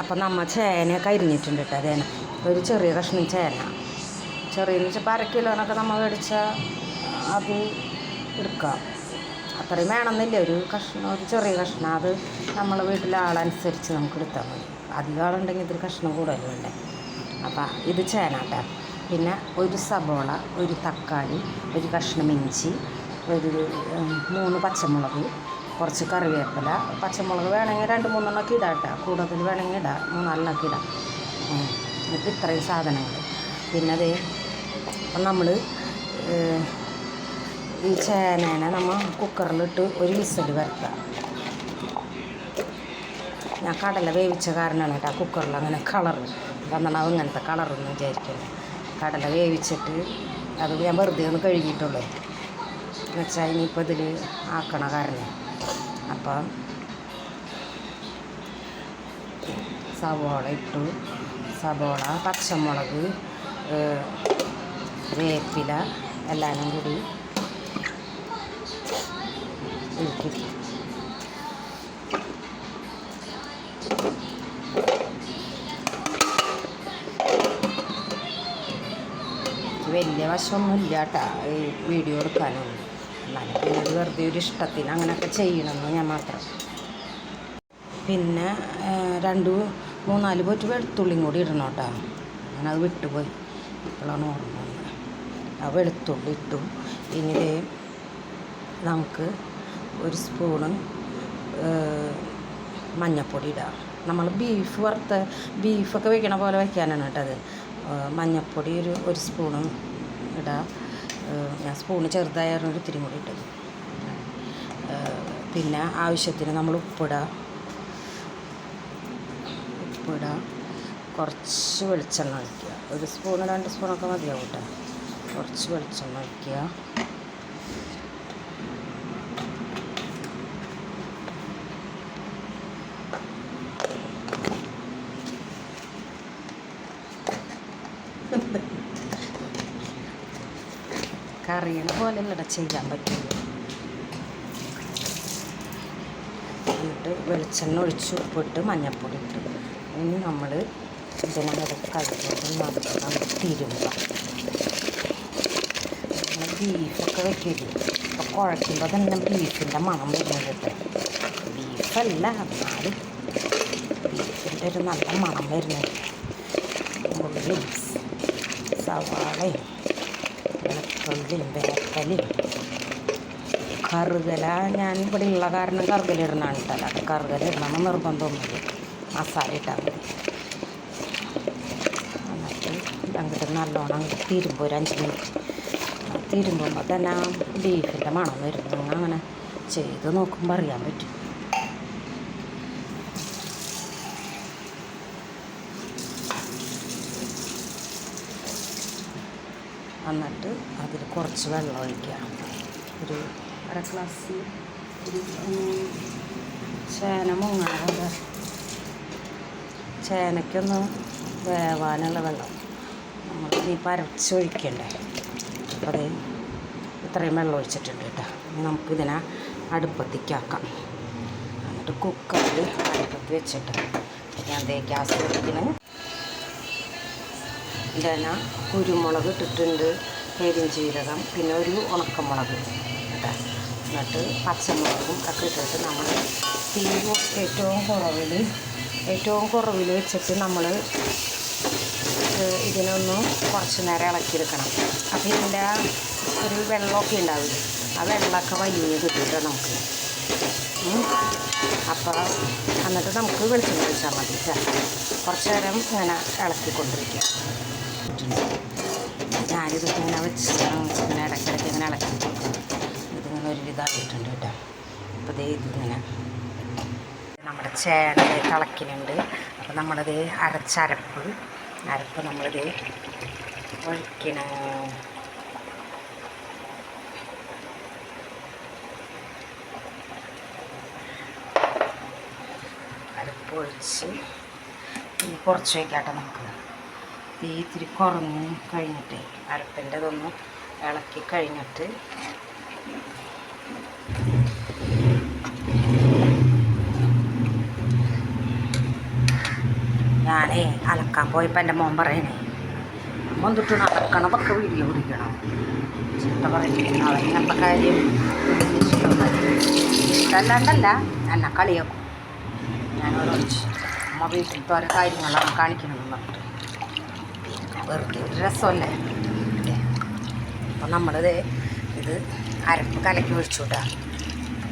അപ്പം നമ്മ ചേനയൊക്കെ അരിഞ്ഞിട്ടുണ്ട് കേട്ടോ അതേന. ഒരു ചെറിയ കഷ്ണം ചേന. ചെറിയെന്ന് വെച്ചാൽ ഇപ്പം അര കിലോനൊക്കെ നമ്മൾ മേടിച്ചാൽ അത് എടുക്കാം. അത്രയും വേണമെന്നില്ല. ഒരു കഷ്ണം ഒരു ചെറിയ കഷ്ണം. അത് നമ്മൾ വീട്ടിലെ ആളനുസരിച്ച് നമുക്ക് എടുത്താൽ മതി. അധികം ആളുണ്ടെങ്കിൽ ഇതൊരു കഷ്ണം കൂടുതലും വേണ്ടേ. അപ്പം ഇത് ചേന കേട്ടോ പിന്നെ ഒരു സബോള ഒരു തക്കാളി ഒരു കഷ്ണം ഇഞ്ചി ഒരു മൂന്ന് പച്ചമുളക് കുറച്ച് കറിവേപ്പില പച്ചമുളക് വേണമെങ്കിൽ രണ്ട് മൂന്നെണ്ണമൊക്കെ ഇടാം കേട്ടോ. കൂടുതൽ വേണമെങ്കിൽ ഇടാം. മൂന്നാലെണ്ണമൊക്കെ ഇടാം. എന്നിട്ട് ഇത്രയും സാധനങ്ങൾ. പിന്നെ അത് നമ്മൾ ഈ ചേനേനെ നമ്മൾ കുക്കറിലിട്ട് ഒരു വിസൽ വരക്കുക ഞാൻ കടല വേവിച്ച കാരണമാണ് കേട്ടോ കുക്കറിൽ അങ്ങനെ കളറ്. വന്നണാവും ഇങ്ങനത്തെ കളറെന്ന് വിചാരിക്കുന്നത് കടല വേവിച്ചിട്ട് അത് ഞാൻ വെറുതെ ഒന്ന് കഴുകിയിട്ടുള്ളൂ. എന്നുവെച്ചാൽ ഇനിയിപ്പോൾ ഇതിൽ ആക്കണ കാരണം. അപ്പം സവോള ഇട്ടു. സവോള പച്ചമുളക് വേപ്പില എല്ലാം കൂടി ഇട്ടിട്ട് വലിയ വശമൊന്നുമില്ല കേട്ടോ ഈ വീഡിയോ എടുക്കാനൊന്നും. എന്നാലും പിന്നെ ഒരു വെറുതെ ഒരു ഇഷ്ടത്തിന് അങ്ങനെയൊക്കെ ചെയ്യണമെന്ന് ഞാൻ മാത്രം. പിന്നെ രണ്ട് മൂന്നാൽ പോറ്റ് വെളുത്തുള്ളിയും കൂടി ഇടണം കേട്ടോ. അത് വിട്ടുപോയി. ഇപ്പോഴാണ് ഓർമ്മ ആ വെളുത്തുള്ളി ഇട്ടു. ഇനി നമുക്ക് ഒരു സ്പൂണ് മഞ്ഞപ്പൊടി ഇടാം. നമ്മൾ ബീഫ് വറുത്ത ബീഫൊക്കെ വെക്കണ പോലെ വയ്ക്കാനാണ് കേട്ടോ അത്. ആ, മഞ്ഞൾപ്പൊടി ഒരു ഒരു സ്പൂണും ഇടാം. ഞാൻ സ്പൂണ് ചെറുതായിരുന്നു ഒരു കൂടി ഇട്ടത്. പിന്നെ ആവശ്യത്തിന് നമ്മൾ ഉപ്പിടുക ഉപ്പിടുക കുറച്ച് വെളിച്ചെണ്ണ ഒഴിക്കുക. ഒരു സ്പൂണ് രണ്ട് സ്പൂണൊക്കെ മതിയാവും കേട്ടോ കുറച്ച് വെളിച്ചെണ്ണ ഒഴിക്കുക. കറിയണ പോലെ ഇവിടെ ചെയ്യാൻ പറ്റുള്ളൂ. എന്നിട്ട് വെളിച്ചെണ്ണ ഒഴിച്ച് ഉപ്പിട്ട് മഞ്ഞൾപ്പൊടി ഇട്ട്. ഇനി നമ്മൾ ഇതിനകത്ത് കഴിച്ചിട്ട് മാത്രം തിരുമ്പ ബീഫൊക്കെ വെക്കരുത് അപ്പോൾ കുഴയ്ക്കുമ്പോൾ തന്നെ ബീഫിന്റെ മണം വരുന്നുണ്ട് ബീഫല്ല എന്നാലും ബീഫിന്റെ ഒരു നല്ല മണം വരുന്നത്. സവാളയും വെളുത്തുള്ളിയും വേപ്പലയും കറുകല ഞാൻ ഇവിടെ ഉള്ള കാരണം കറുകല ഇടണതാണ് കേട്ടോ. അല്ലാതെ കറുകല ഇടണമെന്ന് നിർബന്ധമൊന്നുമില്ല മസാല ഇട്ടാൽ മതി. എന്നിട്ട് അങ്ങോട്ട് നല്ലോണം അങ്ങോട്ട് ഒരു അഞ്ച് മിനിറ്റ്. തിരുമ്പുമ്പോൾ തന്നെ ബീഫിന്റെ മണം വരുന്നു. അങ്ങനെ ചെയ്ത് നോക്കുമ്പോൾ അറിയാൻ പറ്റും. എന്നിട്ട് അതിൽ കുറച്ച് വെള്ളം ഒഴിക്കുക. ഒരു അര ഗ്ലാസ് ഒരു ചേന മുങ്ങണ ചേനയ്ക്കൊന്ന് വേവാനുള്ള വെള്ളം. നമ്മൾ ഈ പരച്ചൊഴിക്കണ്ടേ അപ്പോൾ ഇത്രയും വെള്ളം ഒഴിച്ചിട്ടുണ്ട് കേട്ടോ. നമുക്കിതിനെ അടുപ്പത്തേക്കാക്കാം എന്നിട്ട് കുക്കറിൽ അടുപ്പത്ത് വെച്ചിട്ട് ഞാൻ ഗ്യാസ് വെക്കണം ഇടന കുരുമുളക് ഇട്ടിട്ടുണ്ട് പെരിഞ്ചീരകം പിന്നെ ഒരു ഉണക്കമുളക് കേട്ടോ. എന്നിട്ട് പച്ചമുളകും ഒക്കെ ഇട്ടിട്ട് നമ്മൾ തീ ഏറ്റവും കുറവിൽ ഏറ്റവും കുറവിൽ വെച്ചിട്ട് നമ്മൾ ഇതിനൊന്ന് കുറച്ച് നേരം ഇളക്കിയെടുക്കണം. അപ്പോൾ ഇതിന്റെ ഒരു വെള്ളമൊക്കെ ഉണ്ടാവില്ല ആ വെള്ളമൊക്കെ വലിയ കിട്ടിയിട്ട് നമുക്ക്. അപ്പോൾ എന്നിട്ട് നമുക്ക് വെളിച്ചെണ്ണ ഒഴിച്ചാൽ മതി കുറച്ച് നേരം ഇങ്ങനെ ഇളക്കിക്കൊണ്ടിരിക്കുക. ഞാനിത് ഇങ്ങനെ വെച്ച് ഇങ്ങനെ ഇടയ്ക്കിടയ്ക്ക് ഇങ്ങനെ ഇളക്കി ഇതിങ്ങനെ ഒരു ഇതായിട്ടുണ്ട് കേട്ടോ അപ്പോൾ ദേ ഇതിങ്ങനെ നമ്മുടെ ചേന തിളക്കിനുണ്ട്. അപ്പോൾ നമ്മളത് അരച്ചരപ്പ് അരപ്പ് നമ്മളിത് ഒഴിക്കണ. അരപ്പ് ഒഴിച്ച് ഇനി കുറച്ച് വയ്ക്കാട്ടെ നമുക്ക്. തീ ഇത്തിരി കുറഞ്ഞ് കഴിഞ്ഞിട്ട് അരപ്പിന്റെ ഇതൊന്ന് ഇളക്കി കഴിഞ്ഞിട്ട് ഞാനേ അലക്കാൻ പോയപ്പോൾ എന്റെ മോൻ പറയണേ മോൻ തൊട്ട് അലക്കണമൊക്കെ വീഡിയോ പിടിക്കണം ചിട്ട പറയുന്നത് അവനത്തെ കാര്യം ഇഷ്ടമല്ലാണ്ടല്ല എന്നെ കളിയാക്കും. ഞാനോട് അമ്മ വീട്ടിലത്തെ ഓരോ കാര്യങ്ങളാണ് കാണിക്കണമെന്ന് പറഞ്ഞിട്ട്. വെറുതെ രസമല്ലേ? അപ്പം നമ്മളിത് ഇത് അരപ്പ് കലക്കി ഒഴിച്ചു കേട്ടോ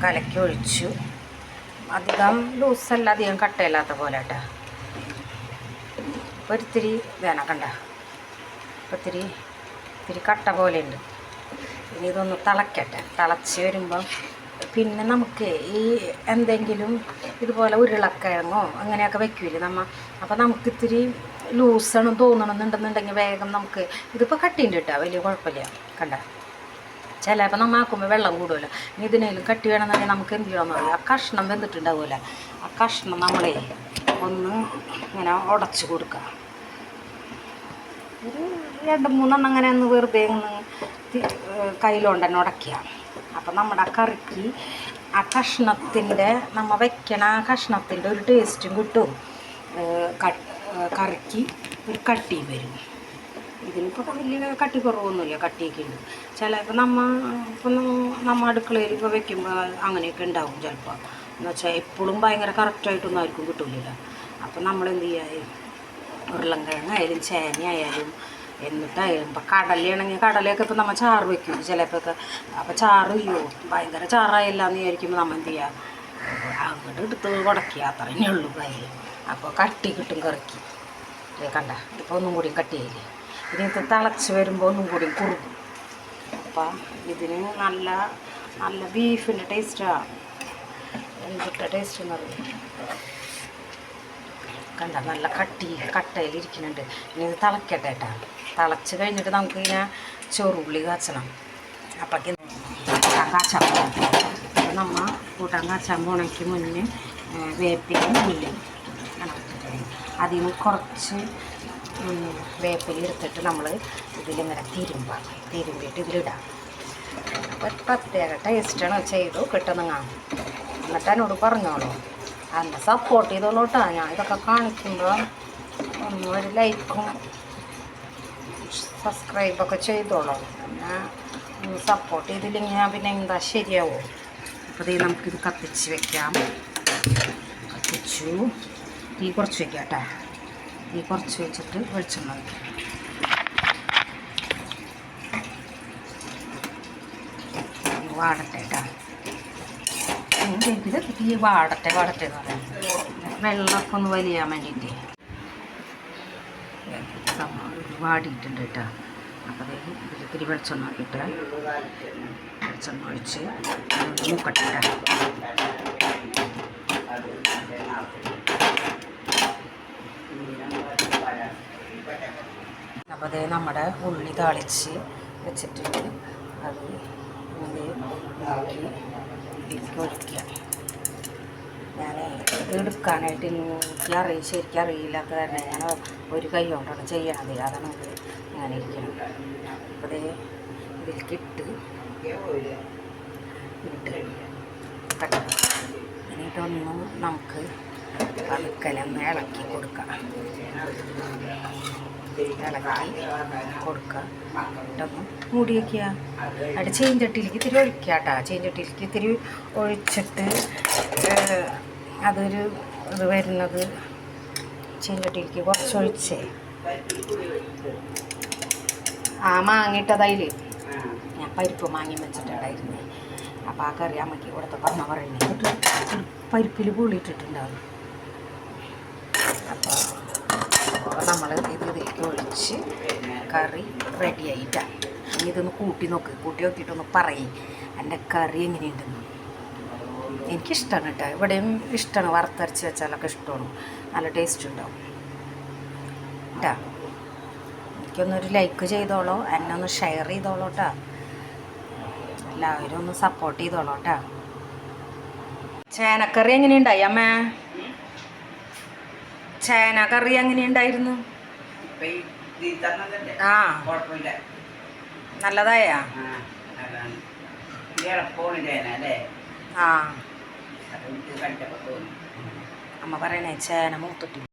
കലക്കി ഒഴിച്ചു. അധികം ലൂസല്ല അധികം കട്ടയില്ലാത്ത പോലെ കേട്ടോ ഒരിത്തിരി വേണം കണ്ട. ഒത്തിരി ഇത്തിരി കട്ട പോലെ ഉണ്ട് ഇനി ഇതൊന്ന് തിളക്കട്ടെ. തിളച്ച് വരുമ്പം പിന്നെ നമുക്ക് ഈ എന്തെങ്കിലും ഇതുപോലെ ഉരുളക്കിഴങ്ങോ അങ്ങനെയൊക്കെ വെക്കൂലേ നമ്മൾ അപ്പം നമുക്ക് ഇത്തിരി ലൂസാണ് തോന്നണമെന്നുണ്ടെന്നുണ്ടെങ്കിൽ വേഗം നമുക്ക് ഇതിപ്പോൾ കട്ടിന്റെ ഇട്ടാ വലിയ കുഴപ്പമില്ല. കണ്ട? ചിലപ്പോൾ നമ്മൾ ആക്കുമ്പോൾ വെള്ളം കൂടുമല്ലോ ഇനി ഇതിനേലും കട്ടി വേണമെന്നുണ്ടെങ്കിൽ നമുക്ക് എന്ത് ചെയ്യണമെന്ന് പറയാം ആ കഷ്ണം വെന്തിട്ടുണ്ടാവില്ല ആ കഷ്ണം നമ്മളെ ഒന്ന് ഇങ്ങനെ ഉടച്ച് കൊടുക്കുക. ഒരു രണ്ട് മൂന്നെണ്ണം അങ്ങനെ ഒന്ന് വെറുതെ ഒന്ന് കയ്യിലോണ്ട് തന്നെ ഉടക്കുക അപ്പം നമ്മുടെ കറിക്ക് ആ കഷ്ണത്തിന്റെ നമ്മൾ വെക്കണ ആ കഷ്ണത്തിന്റെ ഒരു ടേസ്റ്റും കിട്ടും. കറിക്ക് ഒരു കട്ടി വരും. ഇതിനിപ്പോൾ വലിയ കട്ടി കുറവൊന്നുമില്ല കട്ടിയൊക്കെ ഉണ്ട്. ചിലപ്പോൾ നമ്മ ഇപ്പം നമ്മ അടുക്കളയിൽ ഇപ്പോൾ വെക്കുമ്പോൾ അങ്ങനെയൊക്കെ ഉണ്ടാവും ചിലപ്പോൾ എന്ന് വെച്ചാൽ എപ്പോഴും ഭയങ്കര കറക്റ്റായിട്ടൊന്നും ആർക്കും കിട്ടില്ല അപ്പം നമ്മൾ എന്ത് ചെയ്യുക ചേന ആയാലും എന്നിട്ടായാലും ഇപ്പം കടലയാണെങ്കിൽ കടലയൊക്കെ ഇപ്പം നമ്മൾ ചാറ് വെക്കും. ചിലപ്പോൾ അപ്പോൾ ചാറ് ചെയ്യോ ഭയങ്കര ചാറായില്ല എന്ന് വിചാരിക്കുമ്പോൾ നമ്മൾ എന്ത് ചെയ്യുക അങ്ങോട്ട് എടുത്ത് കുടക്കുക അത്ര തന്നെ ഉള്ളൂ കയ്യിൽ അപ്പോൾ കട്ടി കിട്ടും കറിക്ക്. കണ്ട. ഇപ്പോൾ ഒന്നും കൂടി കട്ട് ചെയ്യില്ലേ? ഇനി ഇത് തിളച്ച് വരുമ്പോൾ ഒന്നും കൂടി കുറുകും. അപ്പം ഇതിന് നല്ല നല്ല ബീഫിന്റെ ടേസ്റ്റാണ് എന്തിട്ട ടേസ്റ്റ് എന്നറിയാം കണ്ട നല്ല കട്ടി കട്ടയിലിരിക്കുന്നുണ്ട്. ഇനി ഇത് തിളക്കട്ടെ കേട്ടാ തിളച്ച് കഴിഞ്ഞിട്ട് നമുക്ക് ഇങ്ങനെ ചെറുള്ളി കാച്ചണം. അപ്പോഴേക്ക് കാച്ചാൻ പോകണം അപ്പോൾ നമ്മ കൂട്ടാൻ കാച്ചാൻ പോണയ്ക്ക് മുന്നേ വേപ്പിക്കും ഉള്ളിയും അതിൽ നിന്ന് കുറച്ച് വേപ്പില എടുത്തിട്ട് നമ്മൾ ഇതിലിങ്ങനെ തിരുമ്പാം. തിരുമ്പിയിട്ട് ഇതിലിടാം. അപ്പോൾ പ്രത്യേക ടേസ്റ്റാണ് ചെയ്തു കിട്ടുന്ന എന്നിട്ട് എന്നോട് പറഞ്ഞോളൂ. എന്നെ സപ്പോർട്ട് ചെയ്തോളൂ കേട്ടോ ഞാൻ ഇതൊക്കെ കാണിക്കുമ്പോൾ ഒന്ന് ഒരു ലൈക്കും സബ്സ്ക്രൈബൊക്കെ ചെയ്തോളൂ. പിന്നെ സപ്പോർട്ട് ചെയ്തില്ലെങ്കിൽ ഞാൻ പിന്നെ എന്താ ശരിയാവോ. അപ്പോൾ ഇത് നമുക്കിത് കത്തിച്ച് വെക്കാം. കത്തിച്ചു. തീ കുറച്ച് വയ്ക്കാം കേട്ടോ. തീ കുറച്ച് വെച്ചിട്ട് വെളിച്ചെണ്ണ വയ്ക്കാം തീ വാടട്ടെ കേട്ടോ. ഇത് തീ വാടട്ടെ വാടട്ടെ എന്ന് പറയാം. വെള്ളമൊക്കെ ഒന്ന് വലിയാൻ വേണ്ടിയിട്ട്. വാടിയിട്ടുണ്ട് കേട്ടോ. അപ്പോൾ ഇത്തിരി വെളിച്ചെണ്ണ ഇട്ട് വെളിച്ചെണ്ണ ഒഴിച്ച് മൂക്കട്ടെ കേട്ടോ. അപ്പോൾ അതേ നമ്മുടെ ഉള്ളി താളിച്ച് വെച്ചിട്ടുണ്ട്. അത് ഉള്ളി ഉണ്ടാക്കി ഇതിലേക്ക് ഒഴിക്കുക. ഞാൻ എടുക്കാനായിട്ട് എനിക്ക് അറിയ ശരിക്കും അറിയില്ലാത്ത കാരണം ഞാൻ ഒരു കൈ കൊണ്ടാണ് ചെയ്യണത്. അതാണ് അത് ഞാൻ ഇരിക്കുന്നത് അപ്പോൾ അതേ ഇതിലേക്ക് ഇട്ട് ഇട്ട് തട്ടി എന്നിട്ടൊന്നും നമുക്ക് പതുക്കലൊന്ന് ഇളക്കി കൊടുക്കാം. ഇളക്കി കൊടുക്കുക എന്നിട്ടൊന്ന് മൂടി വയ്ക്കുക അവിടെ ചീഞ്ചട്ടിയിലേക്ക് ഇത്തിരി ഒഴിക്കുക കേട്ടോ ചീഞ്ചട്ടിയിലേക്ക് ഇത്തിരി ഒഴിച്ചിട്ട് അതൊരു ഇത് വരുന്നത് ചീഞ്ചട്ടിയിലേക്ക് കുറച്ചൊഴിച്ചേ ആ മാങ്ങിട്ടതായി ഞാൻ പരിപ്പ് മാങ്ങി വെച്ചിട്ടുണ്ടായിരുന്നേ അപ്പോൾ ആ കറി അമ്മയ്ക്ക് കൊടുത്തപ്പോൾ അമ്മ പറയുന്നത് പരിപ്പിൽ പുളിയിട്ടിട്ടുണ്ടാവും അപ്പോൾ അപ്പോൾ നമ്മൾ ഇത് ഇതിലേക്ക് ഒഴിച്ച് കറി റെഡി ആയിട്ടാണ് ഇനി ഇതൊന്ന് കൂട്ടി നോക്ക്. കൂട്ടി നോക്കിയിട്ടൊന്ന് പറയും. എന്റെ കറി എങ്ങനെയുണ്ടെന്ന്. എനിക്കിഷ്ടമാണ് കേട്ടോ ഇവിടെയും ഇഷ്ടമാണ് വറുത്തരച്ച് വെച്ചാലൊക്കെ ഇഷ്ടമാണ് നല്ല ടേസ്റ്റ് ഉണ്ടാവും. കേട്ടോ എനിക്കൊന്നൊരു ലൈക്ക് ചെയ്തോളോ. എന്നെ ഒന്ന് ഷെയർ ചെയ്തോളൂ കേട്ടോ എല്ലാവരും ഒന്ന് സപ്പോർട്ട് ചെയ്തോളൂ കേട്ടോ ചേനക്കറി എങ്ങനെയുണ്ടായി അമ്മേ? ചേന കറി അങ്ങനെ ഉണ്ടായിരുന്നു. ആ. നല്ലതായാ? ആ. അമ്മ പറയണേ ചേന മൂത്തിട്ട്